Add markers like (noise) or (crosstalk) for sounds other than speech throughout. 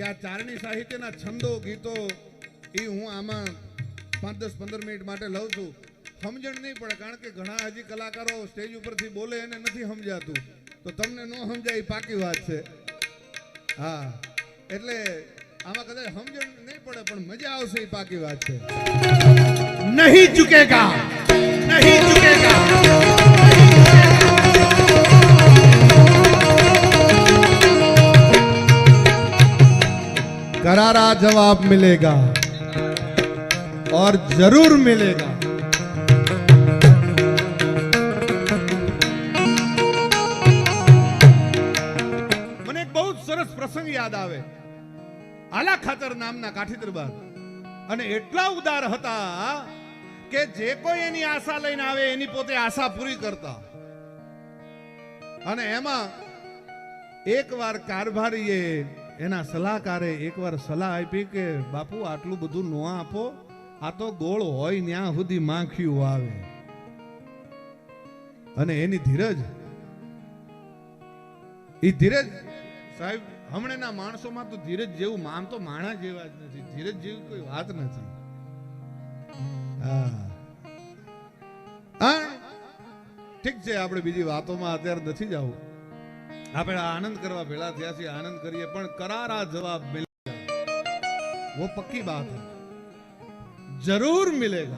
કે આ ચારણી સાહિત્યના છંદો ગીતો એ હું આમાં પાંચ દસ પંદર મિનિટ માટે લઉં છું. સમજણ નહીં પડે, કારણ કે ઘણા હજી કલાકારો સ્ટેજ ઉપરથી બોલે એને નથી સમજાતું. તો તમને ન સમજાય પાકી વાત છે. હા, એટલે આમાં કદાચ સમજણ નહીં પડે, પણ મજા આવશે એ પાકી વાત છે. નહીં ચૂકેગા. करारा जवाब मिलेगा और जरूर मिलेगा મને એક બહુ જ સરસ પ્રસંગ યાદ આવે આલા ખાતર નામના કાઠી દરબાર અને એટલા ઉદાર હતા કે જે કોઈ એની આશા લઈને આવે એની પોતે આશા પૂરી કરતા અને એમાં એકવાર કારભારીએ એના સલાહકારે એકવાર સલાહ આપી કે, બાપુ, આટલું બધું ન આપો. આ તો ગોળ હોય ત્યાં સુધી માખ્યું આવે. અને એની ધીરજ એ ધીરજ, સાહેબ, હમણાંના માણસોમાં તો ધીરજ જેવું આમ તો માણા જેવા જ નથી. ધીરજ જેવી કોઈ વાત નથી. ઠીક છે, આપણે બીજી વાતોમાં અત્યારે નથી જવું. આપણે આનંદ કરવા ભેળા થયા છીએ, આનંદ કરીએ, પણ કરારા જવાબ મિલેગા. પક્કી બાત જરૂર મિલેગા.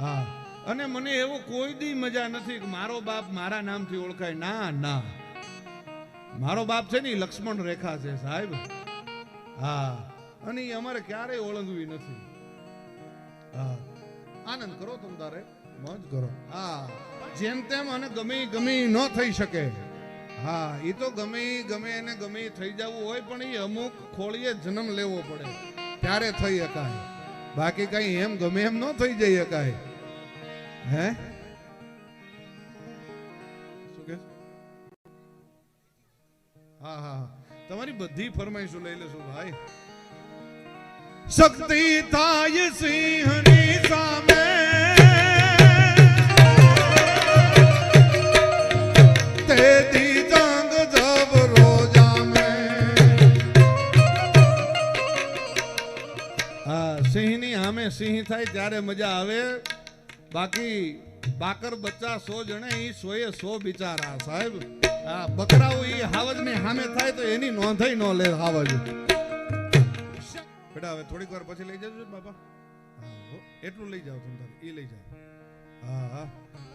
હા. અને મને એવો કોઈ દી મજા નથી કે મારો બાપ મારા નામથી ઓળખાય. ના ના. મારો બાપ છે ને લક્ષ્મણ રેખા છે, સાહેબ. હા. અને એ અમારે ક્યારેય ઓળંગવી નથી. હા. આનંદ કરો તમ તારે. મોજ કરો. હા. જેમ તેમ અને ગમે ગમે ન થઈ શકે. હા એ તો ગમે ગમે એને ગમે થઈ જવું હોય, પણ એ અમુક ખોળીએ જન્મ લેવો પડે. ત્યારે થઈ શકાય બાકી કઈ એમ ગમે એમ ન થઈ જઈ શકાય હે, હા હા. તમારી બધી ફરમાઈશો લઈ લેશું ભાઈ. શક્તિ થાય સિંહની સામે. સામે સિંહ થાય ત્યારે મજા આવે. બાકી બાકર બચ્ચા સો જણે એ સોએ સો બિચારા સાહેબ. આ બકરાઓ એ હાવજની સામે થાય તો એની નોંધાઈ ન લે હાવજ. બેટા હવે થોડીક વાર પછી લઈ જજો બાપા. એટલું લઈ જાઓ તમે એ લઈ જાઓ. હા હા.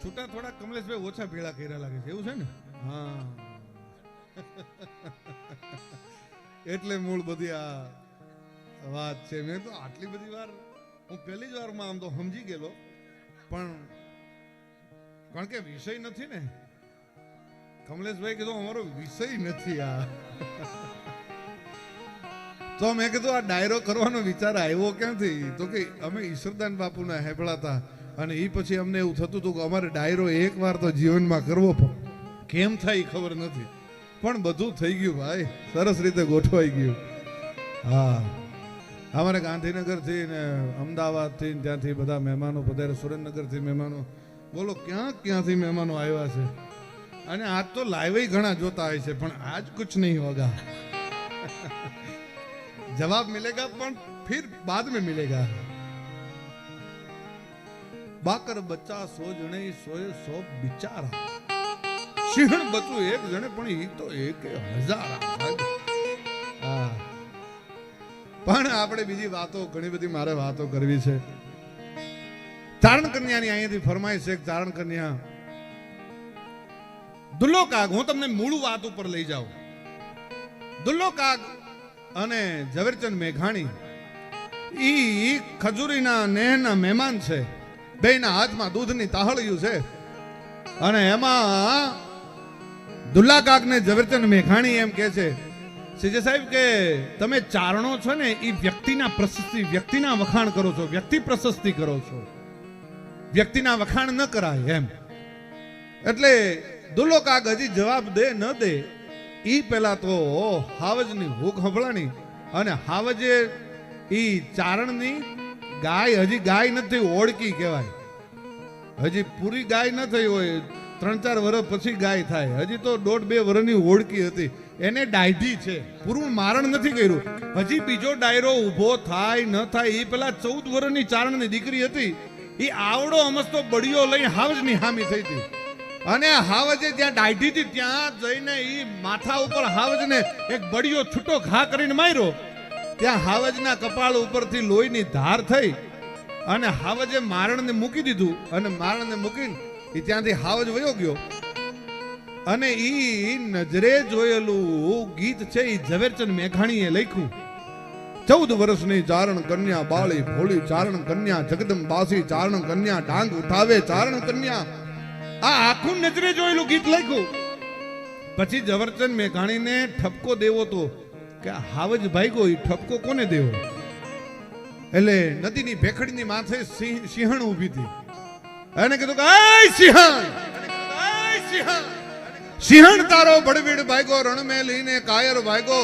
છૂટા થોડા કમલેશભાઈ ઓછા ભેળા કર્યા લાગે છે એવું છે ને? હા. (laughs) એટલે મૂળ બધી આ વાત છે. મેં તો આટલી બધી વાર હું પહેલી જ વારમાં આમ તો સમજી ગયેલો, પણ કારણ કે વિષય નથી ને. કમલેશભાઈ કીધું, અમારો વિષય નથી આ. (laughs) તો મેં કીધું, આ ડાયરો કરવાનો વિચાર આવ્યો ક્યાંથી? તો કે, અમે ઈશ્વરદાન બાપુના હેબળાતા અને એ પછી અમને એવું થતું હતું કે અમારે ડાયરો એક વાર તો જીવનમાં કરવો પણ કેમ થાય ખબર નથી. પણ બધું થઈ ગયું ભાઈ. સરસ રીતે ગોઠવાઈ ગયું. હા. અમારે ગાંધીનગરથી ને અમદાવાદથી ત્યાંથી બધા મહેમાનો પધારે સુરેન્દ્રનગરથી મહેમાનો. બોલો, ક્યાં ક્યાંથી મહેમાનો આવ્યા છે? અને આજ તો લાઈવ ઘણા જોતા હોય છે, પણ આજ કુછ નહીં હોગા. (laughs) જવાબ મિલેગા, પણ ફિર બાદ મેં મિલેગા. બાકર બચ્ચા સો જણે સોએ સો બિચારા. સિંહણ બચ્યું એક જણે, પણ એ તો એક હજાર. હા. પણ આપણે બીજી વાતો, ઘણી બધી મારે વાતો કરવી છે. ચારણ કન્યાની અહીંયાથી ફરમાઈશ એક ચારણ કન્યા. દુલ્લો કાગ હું તમને મૂળ વાત ઉપર લઈ જાઉં. દુલ્લો કાગ અને ઝવેરચંદ મેઘાણી, ઈ ખજૂરીના નેહના મહેમાન છે. બેના હાથમાં દૂધની તાહળિયું છે. અને એમાં દુલ્લા કાક ને ઝવેરચંદ મેઘાણી એમ કે છે સીજે સાહેબ કે તમે ચારણો છો ને એ વ્યક્તિના પ્રશસ્તિ, વ્યક્તિના વખાણ કરો છો, વ્યક્તિ પ્રશસ્તિ કરો છો. વ્યક્તિના વખાણ ન કરાય એમ. એટલે દુલો કાગ હજી જવાબ દે, ન દે એ પેલા તો હાવજની હુક હંભળાણી અને હાવજે એ ચારણની ગાય હજી ગાય નથી ઓળકી કહેવાય. હજી પૂરી ગાય ન થઈ હોય, ત્રણ ચાર વર્ષ પછી ગાય થાય. હજી તો દોઢ બે વર્ષની ઓળકી હતી. એને ડાયઢી છે. પૂરું મારણ નથી કર્યું. હજી બીજો ડાયરો ઊભો થાય ન થાય એ પેલા ચૌદ વર્ષની ચારણની દીકરી હતી. એ આવડો અમસ્તો બળીઓ લઈને હાવજની હામી થઈ હતી. અને હાવજે જ્યાં ડાયઢી હતી, ત્યાં જઈને એ માથા ઉપર હાવજને એક બળીઓ છૂટો ઘા કરીને માર્યો. ત્યાં હાવજના કપાળ ઉપરથી લોહીની ધાર થઈ અને હાવજે મારણને મૂકી દીધું. અને મારણને મૂકીને એ ત્યાંથી હાવજ વયો ગયો. અને ઈ નજરે જોયેલું ગીત છે એ ઝવેરચંદ મેઘાણીએ લખ્યું. ચૌદ વર્ષની ચારણ કન્યા બાળી ભોળી, ચારણ કન્યા જગદંબાસી, ચારણ કન્યા ડાંગ ઉઠાવે, ચારણ કન્યા આ આખું નજરે જોયેલું ગીત લખ્યું. પછી ઝવેરચંદ મેઘાણીને ઠપકો દેવો તો કે હાવજ ભાઈગો ઈ ઠપકો કોને દેવો? એટલે નદીની ભેખડીની માથે સિંહ સિંહણ ઊભી હતી. એને કીધું કે "એય સિંહણ! સિંહણ! સિંહણ તારો ભડવીડ ભાગ્યો, રણમેલીને કાયર ભાગ્યો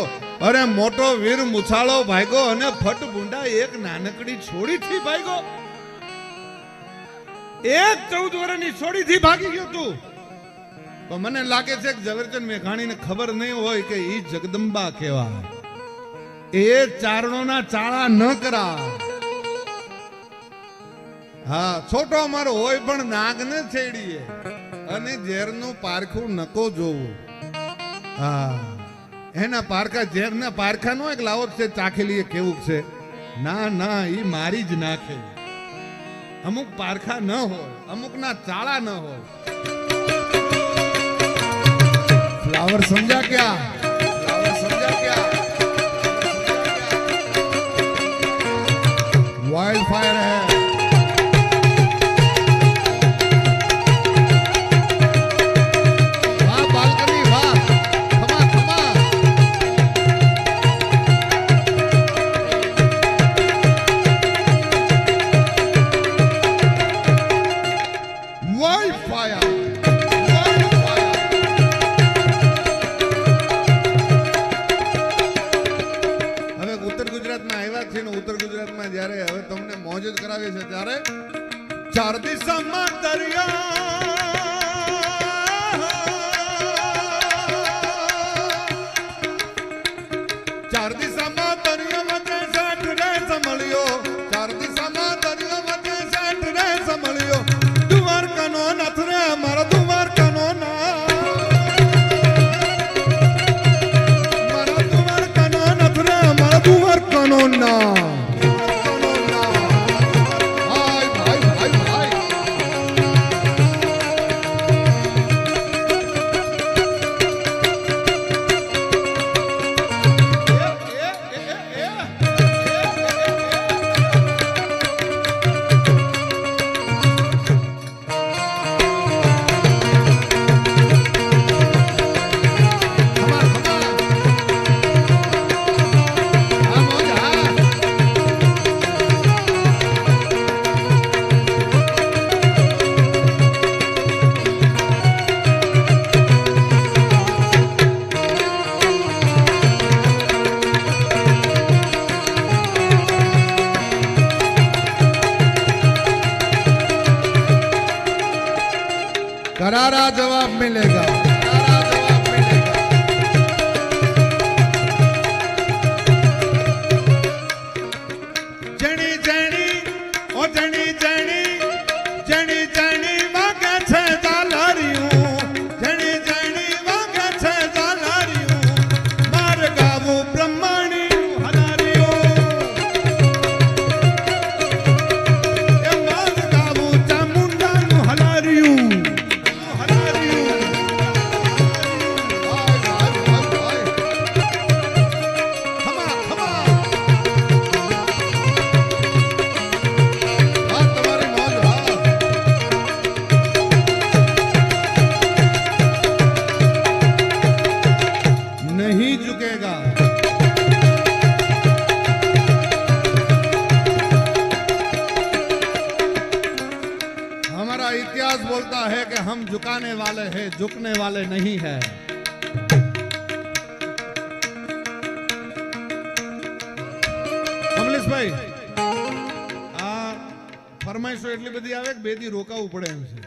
અરે મોટો વીર મુછાળો ભાગ્યો અને ફટ બુંડા એક નાનકડી છોડીથી ભાગ્યો. એક ચૌદ વર્ષની છોડીથી ભાગી ગયો તું. તો મને લાગે છે કે ઝવેરચંદ મેઘાણીને ખબર નહીં હોય કે ઈ જગદંબા કેવા એ ચારણોના ચાળા ન કરા હા, છોટો અમારો હોય પણ નાગ ને છેડીએ. અને ઝેરનું પારખું નકો જોવું. હા. એના પારખા, ઝેરના પારખાનો એક લાવો છે ચાખેલી એ કેવું છે? ના ના એ મારી જ નાખે. અમુક પારખા ન હોય અમુક ના ચાળા ન હોય. ફ્લાવર સમજા ક્યાં? ફ્લાવર સમજા ક્યાં? આવ્યા છે ને ઉત્તર ગુજરાતમાં જ્યારે હવે તમને મોજ જ કરાવે છે ત્યારે ચાર દિશામાં દરિયા. ચાર સંભળ્યો. ચાર દિશામાં રે સંભળ્યો. દ્વારકાનો નાથ રે મારા દ્વારકાનો નાથ. મારા દ્વારકાનો इतिहास बोलता है कि हम झुकाने वाले हैं झुकने वाले नहीं है કમલેશભાઈ આ ફરમાઈશો એટલી બધી આવે કે બે દી રોકાવું પડે એમ છે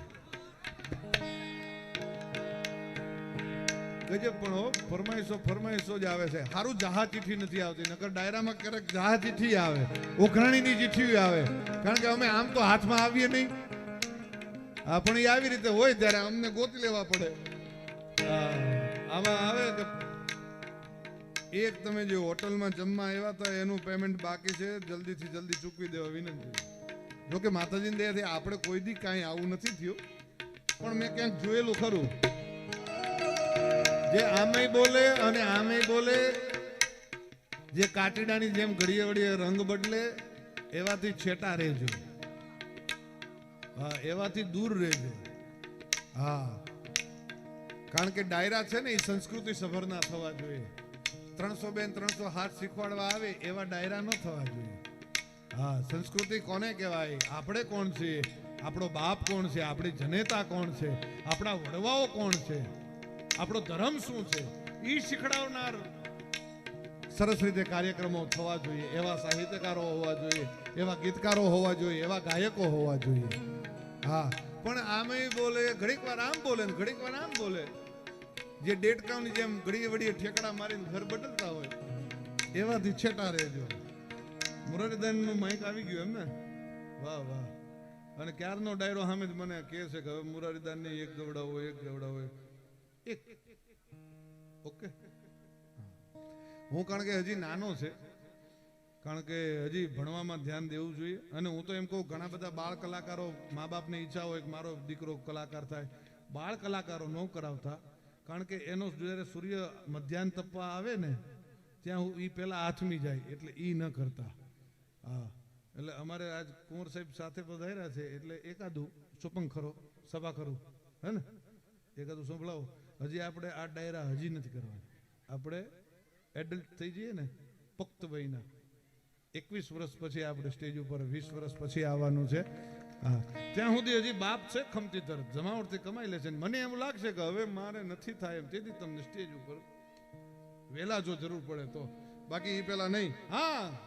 ગજબ પણ હો ફરમાઈશો ફરમાઈશો જ આવે છે સારું જહા ચિઠ્ઠી નથી આવતી નકર ડાયરામાં ક્યારેક જહા ચિઠ્ઠી આવે ઉઘરાણીની ચિઠ્ઠી આવે કારણ કે અમે આમ તો હાથમાં આવીએ નહીં હા, પણ એ આવી રીતે હોય ત્યારે અમને ગોતી લેવા પડે. આમાં આવે કે એક તમે જે હોટલમાં જમવા આવ્યા હતા, એનું પેમેન્ટ બાકી છે, જલ્દીથી જલ્દી ચૂકવી દેવા વિનંતી. જોકે માતાજીની દયાથી આપણે કોઈ દી કાંઈ આવું નથી થયું, પણ મેં ક્યાંક જોયેલું ખરું. જે આમેય બોલે અને આમેય બોલે, જે કાટીડાની જેમ ઘડીએ વળીએ રંગ બદલે, એવાથી છેટા રહેજો. હા, એવાથી દૂર રહેજો. હા. કારણ કે ડાયરા છે ને, એ સંસ્કૃતિ સભરના થવા જોઈએ. ત્રણસો બેન ત્રણસો હાથ શીખવાડવા આવે, એવા ડાયરા ન થવા જોઈએ. હા, સંસ્કૃતિ કોને કહેવાય? આપણે કોણ છીએ? આપણો બાપ કોણ છે? આપણી જનેતા કોણ છે? આપણા વડવાઓ કોણ છે? આપણો ધર્મ શું છે? એ શીખડાવનાર સરસ રીતે કાર્યક્રમો થવા જોઈએ. એવા સાહિત્યકારો હોવા જોઈએ, એવા ગીતકારો હોવા જોઈએ, એવા ગાયકો હોવા જોઈએ. હા. પણ આમે બોલે, ઘડીક વાર આમ બોલે ને ઘડીક વાર આમ બોલે. જે ડેટકાની જેમ ઘડીએ વડીએ ઠેકડા મારીને ઘર બદલતા હોય, એવાથી છેટા રહેજો. મુરલીધનનું માઇક આવી ગયું એમ ને? વાહ વાહ. અને ક્યારનો ડાયરો સામે જ મને કહે છે કે હવે મુરારીદાન ને એક ગવડાવો એક ગવડાવો. એક. ઓકે. હું કારણ કે હજી નાનો છે. કારણ કે હજી ભણવામાં ધ્યાન દેવું જોઈએ. અને હું તો એમ કહું, ઘણા બધા બાળ કલાકારો મા બાપને ઈચ્છા હોય કે મારો દીકરો કલાકાર થાય. બાળ કલાકારો ન કરાવતા, કારણ કે એનો જ્યારે સૂર્ય મધ્યાહન તપવા આવે ને, ત્યાં હું એ પહેલાં આથમી જાય, એટલે એ ન કરતા. હા. એટલે અમારે આજ કુંવર સાહેબ સાથે પધાર્યા છે, એટલે એકાદું સુપંગ ખરો, સભા ખરું, હે ને? એકાદું સંભળાવો. હજી આપણે આ ડાયરા હજી નથી કરવાની. આપણે એડલ્ટ થઈ જઈએ ને પુખ્ત વયના. એકવીસ વર્ષ પછી આપણે સ્ટેજ ઉપર વીસ વર્ષ પછી આવવાનું છે. હા. ત્યાં સુધી હજી બાપ છે ખમતી તરફ જમાવટથી કમાઈ લે છે. મને એમ લાગશે કે હવે મારે નથી થાય એમ. તેથી તમને સ્ટેજ ઉપર વહેલા જો જરૂર પડે તો. બાકી એ પેલા નહીં. હા.